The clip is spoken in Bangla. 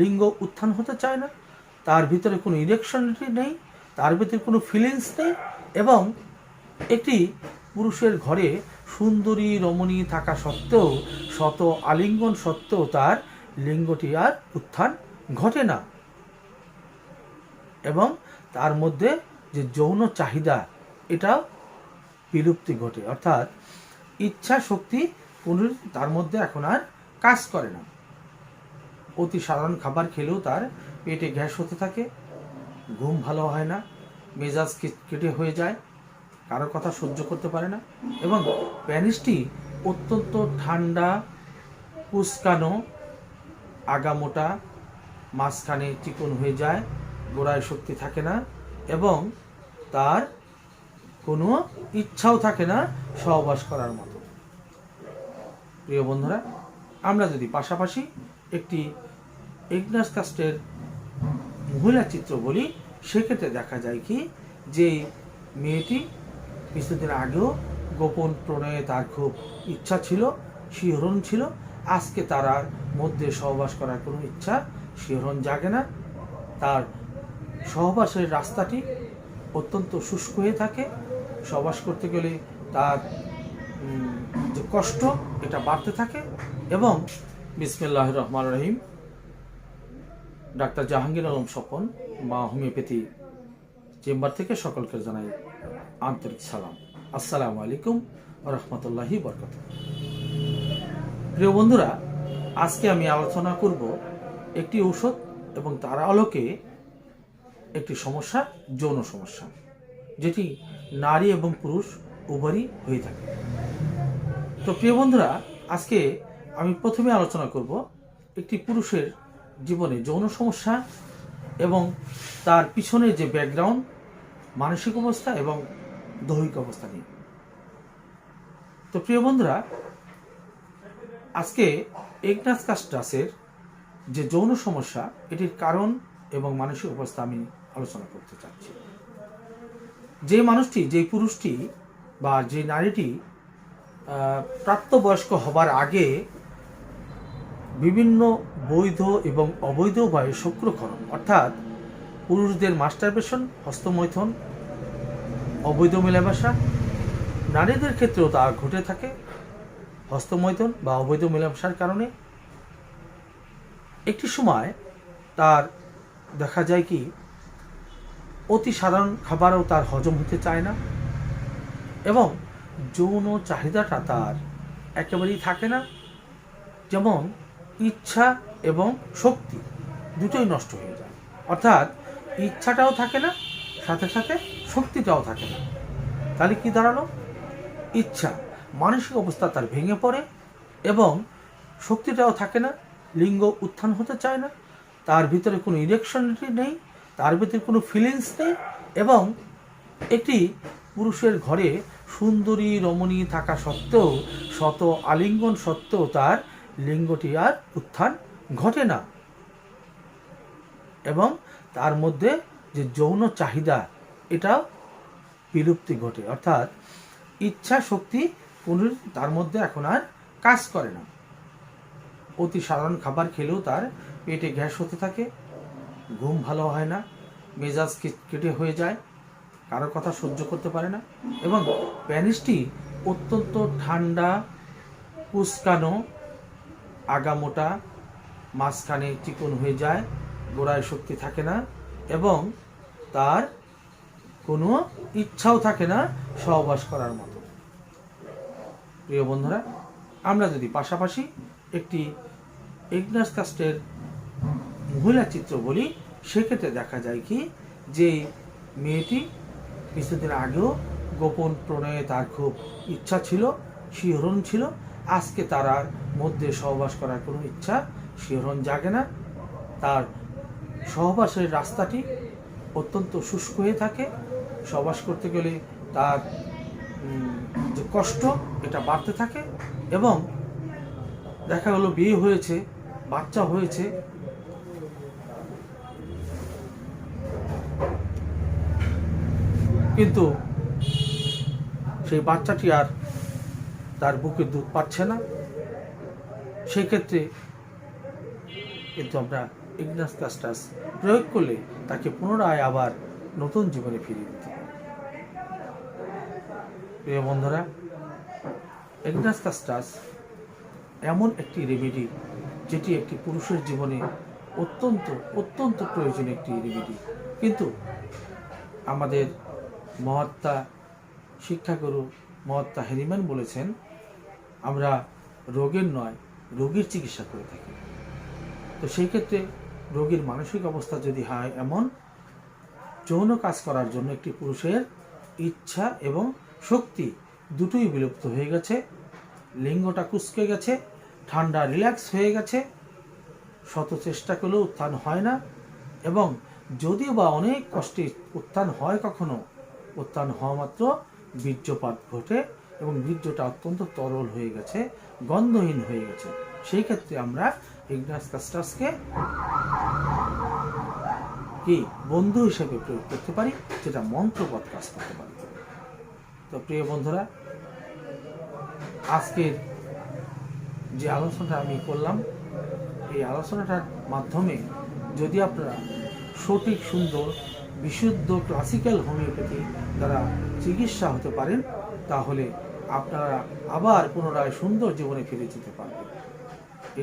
লিঙ্গ উত্থান হতে চায় না। তার ভিতরে কোনো ইলেকশনটি নেই, তার ভিতরে কোনো ফিলিংস নেই এবং একটি পুরুষের ঘরে সুন্দরী, রমণী থাকা সত্ত্বেও, শত আলিঙ্গন সত্ত্বেও তার লিঙ্গটি আর উত্থান ঘটে না। এবং তার মধ্যে যে যৌন চাহিদা, এটাও বিলুপ্তি ঘটে। অর্থাৎ ইচ্ছা শক্তি কোনো তার মধ্যে এখন আর কাজ করে না। অতি সাধারণ খাবার খেলেও তার পেটে গ্যাস হতে থাকে, ঘুম ভালো হয় না, মেজাজ কেটে হয়ে যায়, কারও কথা সহ্য করতে পারে না এবং প্যানিসটি অত্যন্ত ঠান্ডা কুচকানো আগামোটা, মাঝখানে চিকন হয়ে যায়, গোড়ায় শক্তি থাকে না এবং তার কোনো ইচ্ছাও থাকে না সহবাস করার মতো। প্রিয় বন্ধুরা, আমরা যদি পাশাপাশি একটি ইগনাস কাস্টের মহিলা চিত্র বলি সেক্ষেত্রে দেখা যায় কি, যে মেয়েটি কিছুদিন আগেও গোপন প্রণয়ে তার খুব ইচ্ছা ছিল, শিহরণ ছিল। আজকে তার আর মধ্যে সহবাস করার কোনো ইচ্ছা শিহরণ জাগে না। তার সহবাসের রাস্তাটি অত্যন্ত শুষ্ক হয়ে থাকে। সহবাস করতে গেলে তার যে কষ্ট, এটা বাড়তে থাকে এবং বিসমিল্লাহ রহমান রহিম ডাক্তার জাহাঙ্গীর আলম স্বপন মা হোমিওপ্যাথি চেম্বার থেকে সকলকে জানাই আন্তরিক সালাম। আসসালামু আলাইকুম রহমতুল্লাহি বরকত প্রিয় বন্ধুরা, আজকে আমি আলোচনা করব একটি ঔষধ এবং তার আলোকে একটি সমস্যা, যৌন সমস্যা, যেটি নারী এবং পুরুষ উভয়ই হয়ে থাকে। তো প্রিয় বন্ধুরা, আজকে আমি প্রথমে আলোচনা করব একটি পুরুষের জীবনে যৌন সমস্যা এবং তার পিছনে যে ব্যাকগ্রাউন্ড মানসিক অবস্থা এবং দৈহিক অবস্থা নিয়ে। তো প্রিয় বন্ধুরা, আজকে এগনাস কাস্টাসের যে যৌন সমস্যা, এটির কারণ এবং মানসিক অবস্থা আমি আলোচনা করতে চাচ্ছি। যে মানুষটি, যে পুরুষটি বা যে নারীটি প্রাপ্তবয়স্ক হবার আগে বিভিন্ন বৈধ এবং অবৈধ উপায়ে শুক্রকরণ, অর্থাৎ পুরুষদের মাস্টারবেশন হস্তমৈথন, অবৈধ মেলামেশা, নারীদের ক্ষেত্রেও তা ঘটে থাকে। হস্তমৈথন বা অবৈধ মেলামেশার কারণে একটি সময় তার দেখা যায় কি, অতি সাধারণ খাবারও তার হজম হতে চায় না এবং যৌন চাহিদাটা তার একেবারেই থাকে না। যেমন ইচ্ছা এবং শক্তি দুটোই নষ্ট হয়ে যায়। অর্থাৎ ইচ্ছাটাও থাকে না, সাথে সাথে শক্তিটাও থাকে না। তাহলে কি দাঁড়াল? ইচ্ছা, মানসিক অবস্থা তার ভেঙে পড়ে এবং শক্তিটাও থাকে না, লিঙ্গ উত্থান হতে চায় না, তার ভিতরে কোনো ইলেকশনটি নেই, তার ভিতরে কোনো ফিলিংস নেই এবং একটি পুরুষের ঘরে সুন্দরী রমণী থাকা সত্ত্বেও, শত আলিঙ্গন সত্ত্বেও তার লিঙ্গটি আর উত্থান ঘটে না। এবং তার মধ্যে যে যৌন চাহিদা এটা বিলুপ্তি ঘটে। অর্থাৎ ইচ্ছা শক্তি কোনো তার মধ্যে এখন আর কাজ করে না। অতি সাধারণ খাবার খেলেও তার পেটে গ্যাস হতে থাকে, ঘুম ভালো হয় না, মেজাজ কেটে হয়ে যায়, কারও কথা সহ্য করতে পারে না এবং প্যানিসটি অত্যন্ত ঠান্ডা কুচকানো আগামোটা মাঝখানে চিকন হয়ে যায়, গোড়ায় শক্তি থাকে না এবং তার কোনো ইচ্ছাও থাকে না সহবাস করার মতো। প্রিয় বন্ধুরা, আমরা যদি পাশাপাশি একটি ইগনাস কাস্টের মহিলা চিত্র বলি, সেক্ষেত্রে দেখা যায় কি যে মেয়েটি কিছুদিন আগেও গোপন প্রণয়ে তার খুব ইচ্ছা ছিল, শিহরণ ছিল। আজকে তার মধ্যে সহবাস করার কোনো ইচ্ছা শিহরণ জাগে না। তার সহবাসের রাস্তাটি অত্যন্ত শুষ্ক হয়ে থাকে। সহবাস করতে গেলে তার যে কষ্ট, এটা বাড়তে থাকে এবং দেখা গেলো বিয়ে হয়েছে, বাচ্চা হয়েছে। কিন্তু সেই বাচ্চাটি আর তার বুকে দুধ পাচ্ছে না। সেই ক্ষেত্রে কিন্তু আমরা ইগনাস কাস্টাস প্রয়োগ করলে তাকে পুনরায় আবার নতুন জীবনে ফিরিয়ে দিতে পারে। প্রিয় বন্ধুরা, ইগনাস কাস্টাস এমন একটি রেমেডি যেটি একটি পুরুষের জীবনে অত্যন্ত অত্যন্ত প্রয়োজনীয় একটি রেমেডি কিন্তু আমাদের মহাত্মা শিক্ষাগুরু মহাত্মা হেরিম্যান বলেছেন, আমরা রোগের নয়, রোগীর চিকিৎসা করে থাকি। তো সেই ক্ষেত্রে রোগীর মানসিক অবস্থা যদি হয় এমন, যৌন কাজ করার জন্য একটি পুরুষের ইচ্ছা এবং শক্তি দুটোই বিলুপ্ত হয়ে গেছে। লিঙ্গটা কুচকে গেছে, ঠান্ডা রিল্যাক্স হয়ে গেছে, শত চেষ্টা করলেও উত্থান হয় না এবং যদিও বা অনেক কষ্টে উত্থান হয় কখনো, উত্থান হওয়া মাত্র বীর্যপাত ঘটে এবং বীর্যটা অত্যন্ত তরল হয়ে গেছে, গন্ধহীন হয়ে গেছে। সেই ক্ষেত্রে আমরা ইগনাস কাস্টাসকে কি বন্ধু হিসেবে প্রয়োগ করতে পারি? যেটা মন্ত্রপদ কাজ করতে পারি। তো প্রিয় বন্ধুরা, আজকের যে আলোচনাটা আমি করলাম, এই আলোচনাটার মাধ্যমে যদি আপনারা সঠিক, সুন্দর, বিশুদ্ধ ক্লাসিক্যাল হোমিওপ্যাথি দ্বারা চিকিৎসা হতে পারেন, তাহলে আপনারা আবার পুনরায় সুন্দর জীবনে ফিরে যেতে পারবেন।